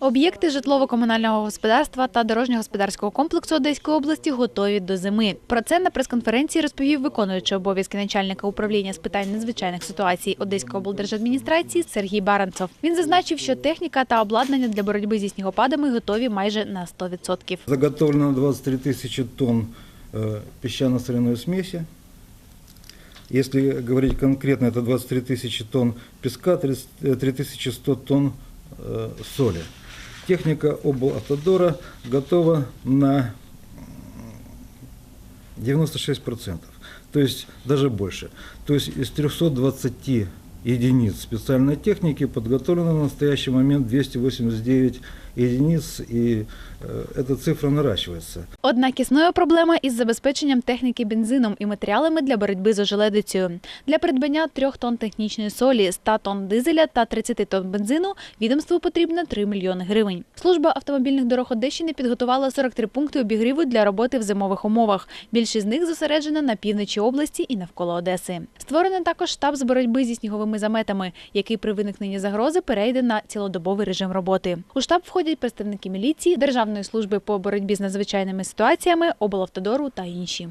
Об'єкти житлово-комунального господарства та дорожньо-господарського комплексу Одеської області готові до зими. Про це на прес-конференції розповів виконуючий обов'язки начальника управління з питань надзвичайних ситуацій Одеської облдержадміністрації Сергій Баранцов. Він зазначив, що техніка та обладнання для боротьби зі снігопадами готові майже на 100%. Заготовлено 23 тысячи тонн э, песчано-соляной смеси. Если говорить конкретно, это 23 тысячи тонн песка, 30, э, 3100 тонн э, соли. Техника облавтодора готова на м, 96%, то есть даже больше. То есть из 320 единиц специальной техники подготовлено на настоящий момент 289 единиц, и э, эта цифра наращивается. Однак існує проблема із забезпеченням техніки бензином і матеріалами для боротьби з ожеледицею. Для придбання трьох тонн технічної солі, 100 тонн дизеля та 30 тонн бензину відомству потрібно 3 мільйони гривень. Служба автомобільних дорог Одещини підготувала 43 пункти обігріву для роботи в зимових умовах. Більшість з них зосереджена на півночі області і навколо Одеси. Створений також штаб з боротьби зі сніговими заметами, який при виникненні загрози перейде на цілодобовий режим роботи. У штаб входять представники міліції, Державної служби по боротьбі з надзвичайними ситуаціями, облавтодору та інші.